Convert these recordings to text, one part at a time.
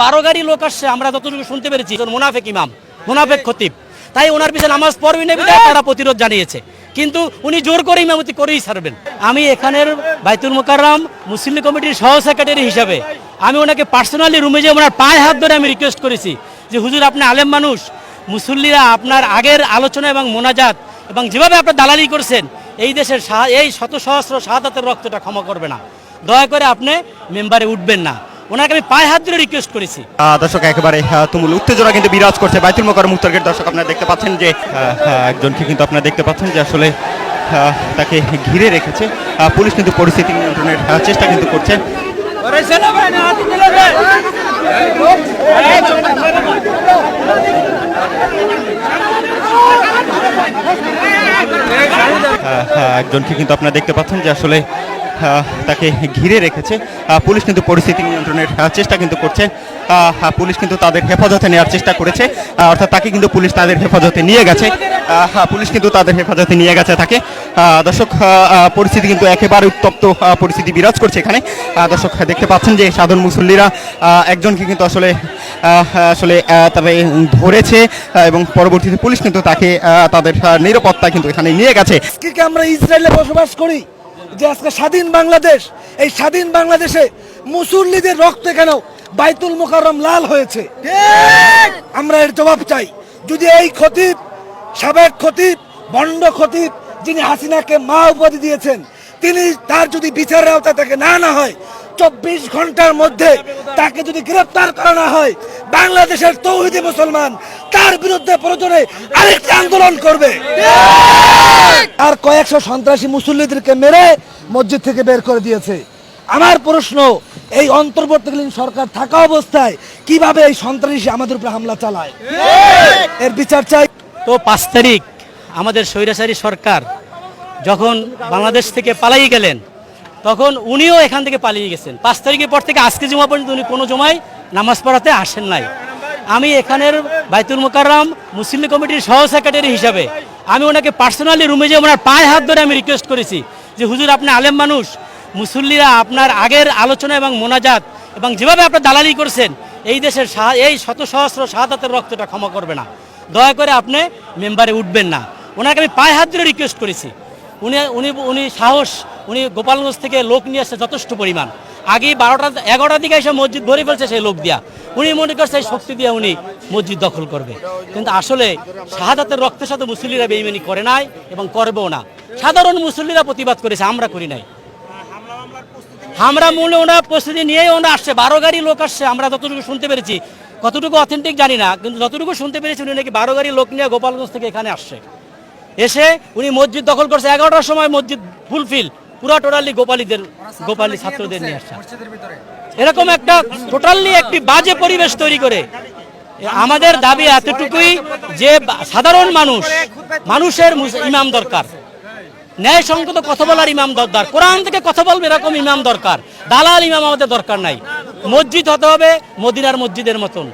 বারো গাড়ি লোক আসছে, আমরা যতটুকু শুনতে পেরেছি মুনাফেক ইমাম, মুনাফেক খতিব। তাই ওনার পিছনে নামাজ পড়বি না বিধায় তারা প্রতিরোধ জানিয়েছে। কিন্তু উনি জোর করে ইমামতি করেই ছাড়বেন। আমি এখানের বাইতুল মোকাররম মুসলিম কমিটির সহ সেক্রেটারি হিসাবে, আমি ওনাকে পার্সোনালি রুমে যে ওনার পায়ে হাত ধরে আমি রিকোয়েস্ট করেছি যে, হুজুর, আপনি আলেম মানুষ, মুসল্লিরা আপনার আগের আলোচনা এবং মোনাজাত এবং যেভাবে আপনার দালালি করছেন, এই দেশের এই শত সহস্র শাহাদাতের রক্তটা ক্ষমা করবে না। দয়া করে আপনি মেম্বারে উঠবেন না। ওনাকে আমি পায়ে হাত ধরে রিকোয়েস্ট করেছি। দর্শক, একেবারে তুমুল উত্তেজনা কিন্তু বিরাজ করছে বাইতুল মোকাররম মুক্তার গেট দর্শক আপনারা দেখতে পাচ্ছেন যে একজনকে কিন্তু আপনারা দেখতে পাচ্ছেন যে আসলে তাকে ঘিরে রেখেছে। পুলিশ কিন্তু পরিস্থিতি নিয়ন্ত্রণের চেষ্টা কিন্তু করছে। একজনকে কিন্তু আপনারা দেখতে পাচ্ছেন যে আসলে তাকে ঘিরে রেখেছে। পুলিশ কিন্তু পরিস্থিতি নিয়ন্ত্রণের চেষ্টা কিন্তু করছে। পুলিশ কিন্তু তাদের হেফাজতে নেওয়ার চেষ্টা করেছে। অর্থাৎ তাকে কিন্তু পুলিশ তাদের হেফাজতে নিয়ে গেছে। আহ, পুলিশ কিন্তু তাদের হেফাজতে নিয়ে গেছে তাকে। দর্শক পরিস্থিতি কিন্তু একেবারে উত্তপ্ত পরিস্থিতি বিরাজ করছে এখানে। দর্শক দেখতে পাচ্ছেন যে সাধারণ মুসল্লিরা একজনকে কিন্তু আসলে আসলে তবে ধরেছে এবং পরবর্তীতে পুলিশ কিন্তু তাকে তাদের নিরাপত্তা কিন্তু এখানে নিয়ে গেছে। আমরা ইসরায়েলে বসবাস করি? যে আজকে স্বাধীন বাংলাদেশ, এই স্বাধীন বাংলাদেশে মুসল্লিদের রক্ত কেন বাইতুল মোকাররম লাল হয়েছে? আমরা এর জবাব চাই। যদি এই খতিব, সাবেক খতিব, বন্ড খতিব যিনি হাসিনাকে মা উপাধি দিয়েছেন, তিনি তার যদি বিচারের আওতায় তাকে না না হয়, চব্বিশ ঘণ্টার মধ্যে তাকে যদি গ্রেফতার করা না হয় বাংলাদেশের তৌহিদি মুসলমান, তার বিরুদ্ধে প্রয়োজনে আরেকটি আন্দোলন করবে। আর কয়েকশো সন্ত্রাসী মুসল্লিদেরকে মেরে মসজিদ থেকে বের করে দিয়েছে। আমার প্রশ্ন, এই অন্তর্বর্তীকালীন সরকার থাকা অবস্থায় কীভাবে এই সন্ত্রাসী আমাদের উপরে হামলা চালায়? এর বিচার চাই। তো পাঁচ তারিখ আমাদের স্বৈরাচারী সরকার যখন বাংলাদেশ থেকে পালিয়ে গেলেন, তখন উনিও এখান থেকে পালিয়ে গেছেন। পাঁচ তারিখের পর থেকে আজকে জমা পর্যন্ত উনি কোনো জমায় নামাজ পড়াতে আসেন নাই। আমি এখানের বাইতুল মোকাররম মুসলিম কমিটির সহ সেক্রেটারি হিসাবে আমি ওনাকে পার্সোনালি রুমে যে ওনার পায়ে হাত ধরে আমি রিকোয়েস্ট করেছি যে, হুজুর, আপনি আলেম মানুষ। মুসল্লিরা আপনার আগের আলোচনা এবং মোনাজাত এবং যেভাবে আপনার দালালি করছেন, এই দেশের এই শত সহস্র শাহাদাতের রক্তটা ক্ষমা করবে না। দয়া করে আপনি মেম্বারে উঠবেন না। ওনাকে আমি পায়ে হাত ধরে রিকোয়েস্ট করেছি। উনি উনি উনি সাহস, উনি গোপালগঞ্জ থেকে লোক নিয়ে আসছে যথেষ্ট পরিমাণ। আগে বারোটা, এগারোটার দিকে এসে মসজিদ ভরে ফেলছে সেই লোক দিয়া। উনি মনে করছে এই শক্তি দিয়ে উনি মসজিদ দখল করবে। কিন্তু আসলে শাহাদাতের রক্তের সাথে মুসল্লিরা বেইমানি করে নাই এবং করবেও না। সাধারণ মুসল্লিরা প্রতিবাদ করেছে, আমরা করি নাই। আমরা মূলে ওনার প্রস্তুতি নিয়েই ওনা আসছে, বারো গাড়ি লোক আসছে, আমরা যতটুকু শুনতে পেরেছি। কতটুকু অথেন্টিক জানি না, কিন্তু যতটুকু শুনতে পেরেছি উনি নাকি বারো গাড়ি লোক নিয়ে গোপালগঞ্জ থেকে এখানে আসছে। এসে উনি মসজিদ দখল করছে, এগারোটার সময় মসজিদ ফুলফিল। পুরা টোটালি গোপালীদের গোপালী ছাত্রদের নিয়ে আসছে এরকম একটা টোটালি একটি বাজে পরিবেশ তৈরি করে। আমাদের দাবি এতটুকুই যে সাধারণ মানুষ, মানুষের ইমাম দরকার। ন্যায় সংগত কথা বলার ইমাম দরকার। কোরআন থেকে কথা বলবে এরকম ইমাম দরকার। দালাল ইমাম আমাদের দরকার নাই। মসজিদ হতে হবে মদিনার মসজিদের মতন।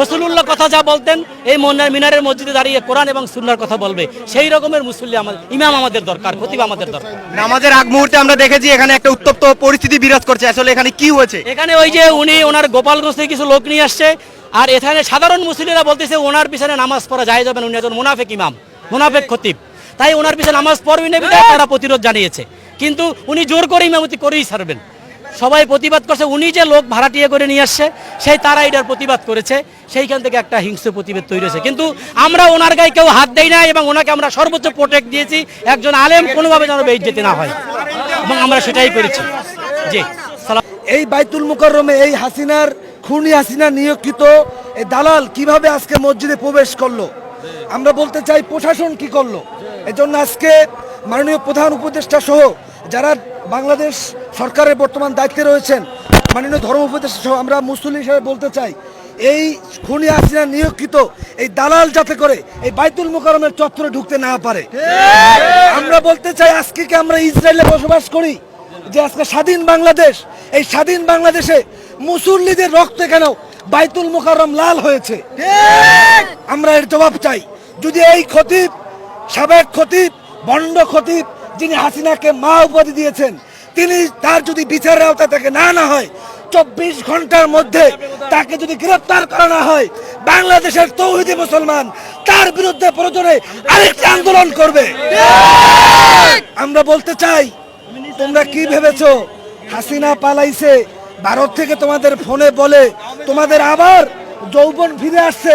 রসুলুল্লাহ কথা যা বলতেন এই মন্নার মিনারের মসজিদে দাঁড়িয়ে কোরআন এবং সুন্নার কথা বলবে। সেই রকমের মুসল্লি আমাদের ইমাম আমাদের দরকার খতিব আমাদের দরকার। নামাজের আগ মুহূর্তে আমরা দেখেছি এখানে একটা উত্তপ্ত পরিস্থিতি বিরাজ করছে। আসলে এখানে কি হয়েছে? এখানে ওই যে উনি ওনার গোপালগঞ্জ থেকে কিছু লোক নিয়ে আসছে আর এখানে সাধারণ মুসলিরা বলতেছে ওনার পিছনে নামাজ পড়া যায় যাবে না উনি একজন মুনাফেক ইমাম মুনাফেক খতিব। তাই ওনার পিছনে নামাজ পড়বি না তারা প্রতিরোধ জানিয়েছে। কিন্তু উনি জোর করে ইমামতি করেই ছাড়বেন। সবাই প্রতিবাদ করছে। উনি যে লোক ভাড়াটিয়ে করে নিয়ে আসছে, সেই তারা এটার প্রতিবাদ করেছে। সেইখান থেকে একটা হিংস্র প্রতিবাদ তৈরি হয়েছে। কিন্তু আমরা ওনার গায়ে কেউ হাত দেই না এবং ওনাকে আমরা সর্বোচ্চ প্রোটেক্ট দিয়েছি। একজন আলেম কোনোভাবে যেন বেইজ্জতি না হয়। এবং আমরা সেটাই করেছি। জি এই বাইতুল মুকাররমে এই হাসিনার, খুনি হাসিনা নিয়োগিত এই দালাল কীভাবে আজকে মসজিদে প্রবেশ করল? আমরা বলতে চাই প্রশাসন কি করল? এজন্য আজকে মাননীয় প্রধান উপদেষ্টা সহ যারা বাংলাদেশ সরকারের বর্তমান দায়িত্বে রয়েছেন মাননীয় ধর্ম উপদেষ্টা আমরা মুসলিম হিসেবে বলতে চাই, এই খুনি হাসিনা নিয়োগিত এই দালাল যাতে করে এই বাইতুল মুকাররমের চত্বরে ঢুকতে না পারে। আমরা বলতে চাই আজকে কি আমরা ইসরায়েলে বসবাস করি? যে আজকে স্বাধীন বাংলাদেশ, এই স্বাধীন বাংলাদেশে মুসল্লিদের রক্ত কেন বাইতুল মোকাররম লাল হয়েছে? আমরা এর জবাব চাই। যদি এই খতিব, সাবেক খতিব, বন্ড খতিব যিনি হাসিনাকে মা উপাধি দিয়েছেন, তিনি তার যদি বিচারের আওতায় তাকে না না হয়, চব্বিশ ঘণ্টার মধ্যে তাকে যদি গ্রেফতার করা না হয়, বাংলাদেশের তৌহিদি মুসলমান তার বিরুদ্ধে প্রয়োজনে আরেকটি আন্দোলন করবে। আমরা বলতে চাই, তোমরা কি ভেবেছো? হাসিনা পালাইছে, ভারত থেকে তোমাদের ফোনে বলে, তোমাদের আবার যৌবন ফিরে আসছে।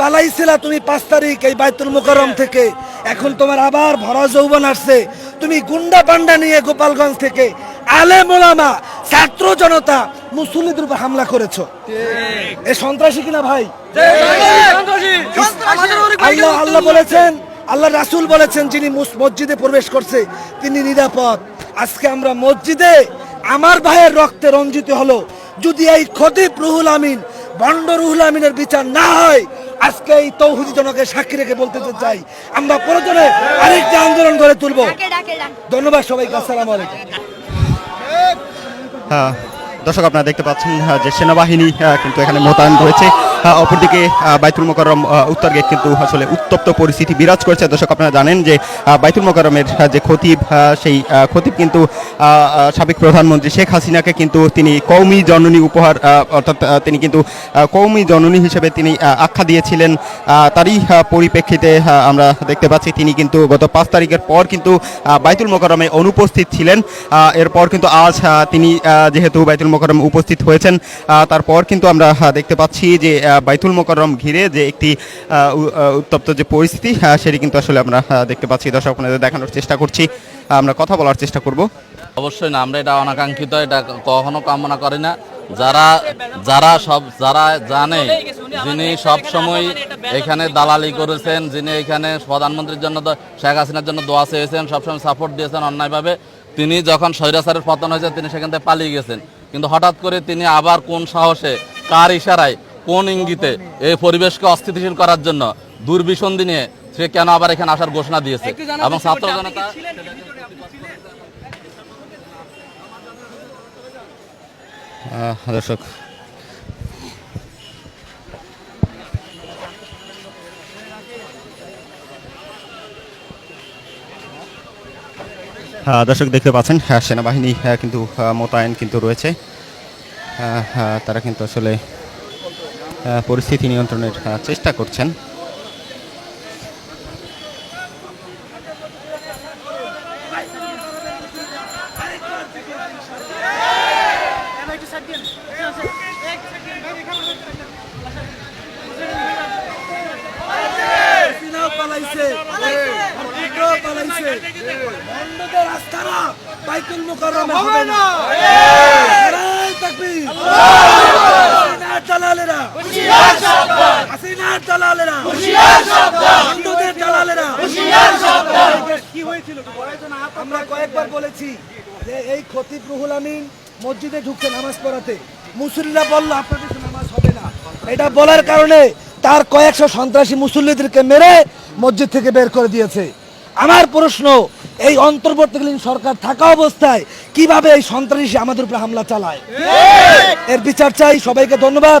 পালাইছিলা তুমি পাঁচ তারিখ এই বাইতুল মুকাররম থেকে। এখন তোমার আবার ভরা যৌবন আসছে। তুমি গুন্ডা পান্ডা নিয়ে গোপালগঞ্জ থেকে আলে মোলামা ছাত্র জনতা মুসল্লিদের উপর হামলা করেছ। এ সন্ত্রাসী কিনা ভাই? আল্লাহ আল্লাহ বলেছেন আল্লাহ রাসূল বলেছেন যিনি মুস- মসজিদে প্রবেশ করছে তিনি নিরাপদ। আজকে আমরা মসজিদে আমার ভাইয়ের রক্তে রঞ্জিত হলো। যদি এই খতিব রুহুল আমিন বন্ড রুহুল আমিনের বিচার না হয় আজকে এই তৌহুদি জনকে সাক্ষী রেখে বলতে চাই। আমরা প্রয়োজনে আরেকটা আন্দোলন করে তুলবো। ধন্যবাদ সবাইকে আসসালামু আলাইকুম। হ্যাঁ দর্শক আপনারা দেখতে পাচ্ছেন আহ, যে সেনাবাহিনী আহ, কিন্তু এখানে মোতায়েন রয়েছে অপরদিকে বাইতুল মোকাররম আহ, উত্তর গেট কিন্তু আসলে উত্তপ্ত পরিস্থিতি বিরাজ করছে। দর্শক আপনারা জানেন যে বাইতুল মোকাররমের আহ, যে খতিব সেই খতিব কিন্তু সাবেক প্রধানমন্ত্রী শেখ হাসিনাকে কিন্তু তিনি কৌমি জননী উপহার অর্থাৎ তিনি কিন্তু কৌমি জননী হিসেবে তিনি আখ্যা দিয়েছিলেন। তারই পরিপ্রেক্ষিতে আমরা দেখতে পাচ্ছি তিনি কিন্তু গত পাঁচ তারিখের পর কিন্তু বাইতুল মোকাররমে অনুপস্থিত ছিলেন। এরপর কিন্তু আজ তিনি যেহেতু বাইতুল মোকাররম উপস্থিত হয়েছেন তারপর কিন্তু আমরা দেখতে পাচ্ছি যে বাইতুল মোকাররম ঘিরে যে একটি উত্তপ্ত যে পরিস্থিতি সেটি কিন্তু আসলে আমরা দেখতে পাচ্ছি। দর্শক, আপনাদের দেখানোর চেষ্টা করছি। আমরা কথা বলার চেষ্টা করব। অবশ্যই না, আমরা এটা অনাকাঙ্ক্ষিত, এটা কখনো কামনা করি না। যারা যারা সব, যারা জানে যিনি সব সময় এখানে দালালি করেছেন, যিনি এখানে প্রধানমন্ত্রীর জন্য শেখ হাসিনার জন্য দোয়া চেয়েছেন, সবসময় সাপোর্ট দিয়েছেন অন্যায়ভাবে, তিনি যখন স্বৈরাচারের পতন হয়েছে, তিনি সেখান থেকে পালিয়ে গেছেন। কিন্তু হঠাৎ করে তিনি আবার কোন সাহসে, কার ইশারায় কোন ইঙ্গিতে এই পরিবেশকে অস্থিতিশীল করার জন্য দুর্বিসন্ধি নিয়ে সে কেন আবার এখানে আসার ঘোষণা দিয়েছে? এবং ছাত্র জনতা দর্শক আহ, দর্শক। দেখতে পাচ্ছেন হ্যাঁ, সেনাবাহিনী হ্যাঁ, কিন্তু মোতায়েন কিন্তু রয়েছে। তারা কিন্তু আসলে পরিস্থিতি নিয়ন্ত্রণের চেষ্টা করছেন। বাইতুল মুকাররমে হবে না। নারায়ে তাকবীর। দালালেরা হাসিনার দালালেরা। বন্ধদের দালালেরা। কি হয়েছিল? আমরা কয়েকবার বলেছি যে এই খতিব রুহুল আমিন মসজিদে ঢুকছে নামাজ পড়াতে। মুসল্লিরা বলল আপনাদের নামাজ হবে না। এটা বলার কারণে তার কয়েকশো সন্ত্রাসী মুসল্লিদেরকে মেরে মসজিদ থেকে বের করে দিয়েছে। আমার প্রশ্ন এই অন্তর্বর্তীকালীন সরকার থাকা অবস্থায় কীভাবে এই সন্ত্রাসী আমাদের উপরে হামলা চালায়? এর বিচার চাই। সবাইকে ধন্যবাদ।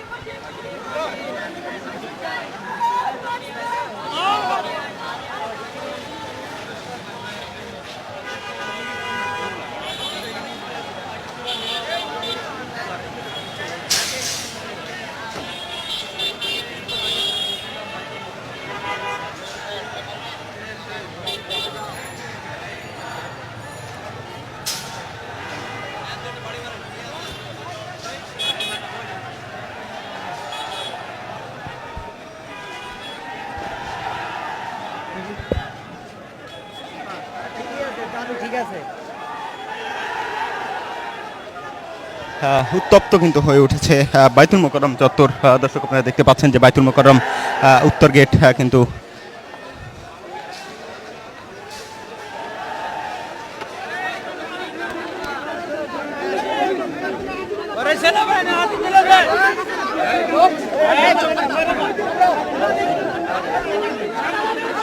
ফাঁসি চাই আহ, উত্তপ্ত কিন্তু হয়ে উঠেছে আহ, বাইতুল মোকরম চত্বর দর্শক আপনারা দেখতে পাচ্ছেন যে বাইতুল মোকরম উত্তর গেট কিন্তু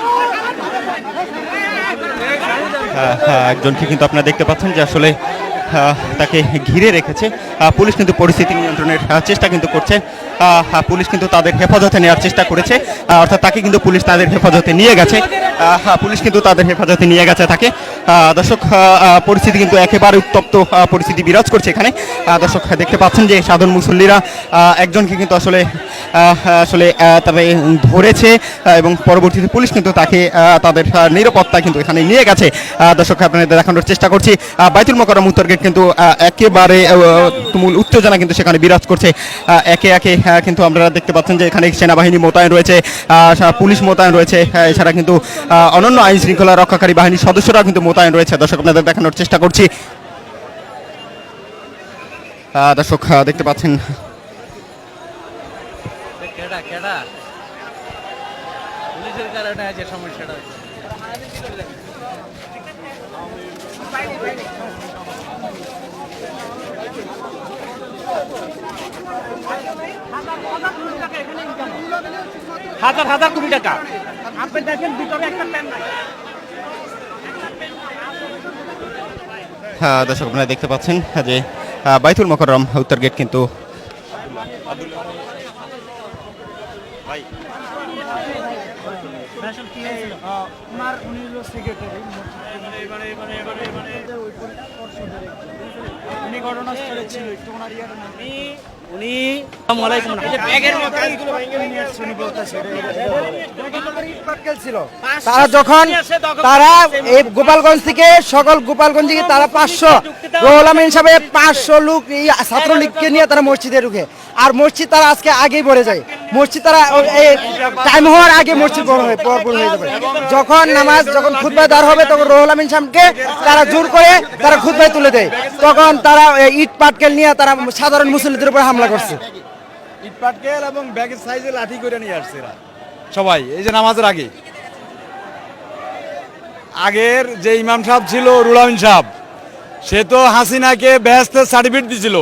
আহ, কিন্তু আপনারা দেখতে পাচ্ছেন যে আসলে তাকে ঘিরে রেখেছে। পুলিশ কিন্তু পরিস্থিতি নিয়ন্ত্রণের চেষ্টা কিন্তু করছে। পুলিশ কিন্তু তাদের হেফাজতে নেওয়ার চেষ্টা করেছে। অর্থাৎ তাকে কিন্তু পুলিশ তাদের হেফাজতে নিয়ে গেছে। পুলিশ কিন্তু তাদের হেফাজতে নিয়ে গেছে তাকে। দর্শক পরিস্থিতি কিন্তু একেবারে উত্তপ্ত পরিস্থিতি বিরাজ করছে এখানে। দর্শক, দেখতে পাচ্ছেন যে সাধারণ মুসল্লিরা একজনকে কিন্তু আসলে আসলে তবে ধরেছে এবং পরবর্তীতে পুলিশ কিন্তু তাকে তাদের নিরাপত্তা কিন্তু এখানে নিয়ে গেছে। দর্শক, আপনাদের দেখানোর চেষ্টা করছি। বাইতুল মকরম উত্তর গেট কিন্তু একেবারে তুমুল উত্তেজনা কিন্তু সেখানে বিরাজ করছে। একে একে কিন্তু আপনারা দেখতে পাচ্ছেন যে এখানে সেনাবাহিনী মোতায়েন রয়েছে পুলিশ মোতায়েন রয়েছে। এছাড়া কিন্তু অনন্য আইন শৃঙ্খলা রক্ষাকারী বাহিনীর সদস্যরা কিন্তু মোতায়েন রয়েছে। দর্শক আপনাদের দেখানোর চেষ্টা করছি। দর্শক দেখতে পাচ্ছেন। কেডা কেডা? পুলিশের কারণে যে সমস্যাটা হাজার হাজার কোটি টাকা। আপনি দেখেন ভিতরে একটা প্যান নাই। দর্শক আপনারা দেখতে পাচ্ছেন যে বাইতুল মকরম উত্তর গেট কিন্তু উনি আলাইকুম। তারা যখন তারা এই গোপালগঞ্জ থেকে সকল গোপালগঞ্জ থেকে তারা পাঁচশো রোহুল আমিন হিসাবে পাঁচশো লোক এই ছাত্রলীগকে নিয়ে তারা মসজিদে ঢুকে। আর মসজিদ তারা আজকে আগেই ভরে যায়। মসজিদ তারা টাইম হওয়ার আগে মসজিদ বড় হয়ে পরপর হয়ে যাবে। যখন নামাজ, যখন খুতবায় দাঁড় হবে, তখন রোহুল আমিন সাহেবকে তারা জোর করে তারা খুতবায় তুলে দেয়। তখন তারা ইট পাটকেল নিয়ে তারা সাধারণ মুসলিমদের উপর হামলা করছে। ইট পাটকেল এবং ব্যাগের সাইজে লাঠি করে নিয়ে আসছে সবাই, এই যে নামাজের আগে। আগের যে ইমাম সাহেব ছিল রুলামিন সাহেব, সে তো হাসিনাকে ব্যস্তের সার্টিফিকেট দিছিল।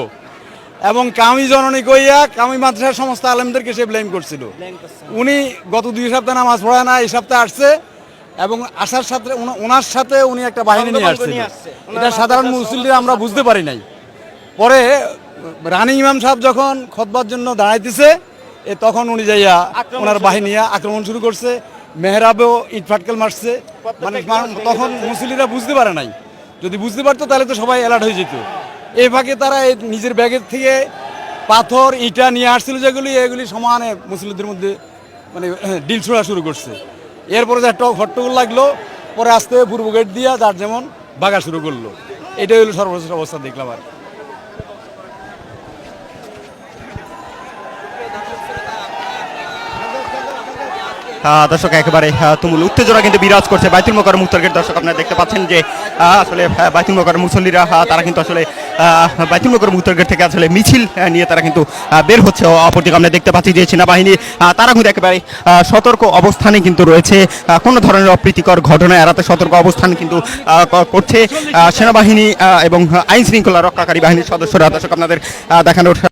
এবং কামি জননী কইয়া কামি মাদ্রাসার সমস্ত আলেমদেরকে সে ব্লেম করছিল। উনি গত দুই সপ্তাহ নামাজ পড়ায় না এই সপ্তাহে আসছে এবং আসার সাথে ওনার সাথে উনি একটা বাহিনী নিয়ে আসছে। এটা সাধারণ মুসলিমরা আমরা বুঝতে পারি নাই। পরে রানী ইমাম সাহেব যখন খতবার জন্য দাঁড়াইতেছে এ তখন উনি যাইয়া ওনার বাহিনী আক্রমণ শুরু করছে মেহরাবেও ইট ফাটকেল মারছে। মানে তখন মুসলিরা বুঝতে পারে নাই। যদি বুঝতে পারতো তাহলে তো সবাই অ্যালার্ট হয়ে যেত। ফাঁকে তারা এই নিজের ব্যাগের থেকে পাথর, ইটা নিয়ে আসছিল যেগুলি, এগুলি সমানে মুসলিমদের মধ্যে মানে ডিল ছোড়া শুরু করছে। এরপরে যে একটা হট্টগোল লাগল, পরে আসতে পূর্ব গেট দিয়া যার যেমন বাগা শুরু করল। এটাই হলো সর্বশেষ অবস্থা দেখলাম আর দর্শক, একেবারে তুমুল উত্তেজনা কিন্তু বিরাজ করছে বাইতুল মোকারম উত্তর গেট দর্শক, আপনারা দেখতে পাচ্ছেন যে আসলে বাইতুল মোকারম মুসল্লিরা তারা কিন্তু আসলে বাইতুল মোকারম উত্তর গেট থেকে আসলে মিছিল নিয়ে তারা কিন্তু বের হচ্ছে। অপরদিকে আমরা দেখতে পাচ্ছি যে, সেনাবাহিনী তারা কিন্তু একেবারে সতর্ক অবস্থানে কিন্তু রয়েছে। কোনো ধরনের অপ্রীতিকর ঘটনা এড়াতে সতর্ক অবস্থান কিন্তু করছে সেনাবাহিনী এবং আইন শৃঙ্খলা রক্ষাকারী বাহিনীর সদস্যরা। দর্শক, আপনাদের দেখানোর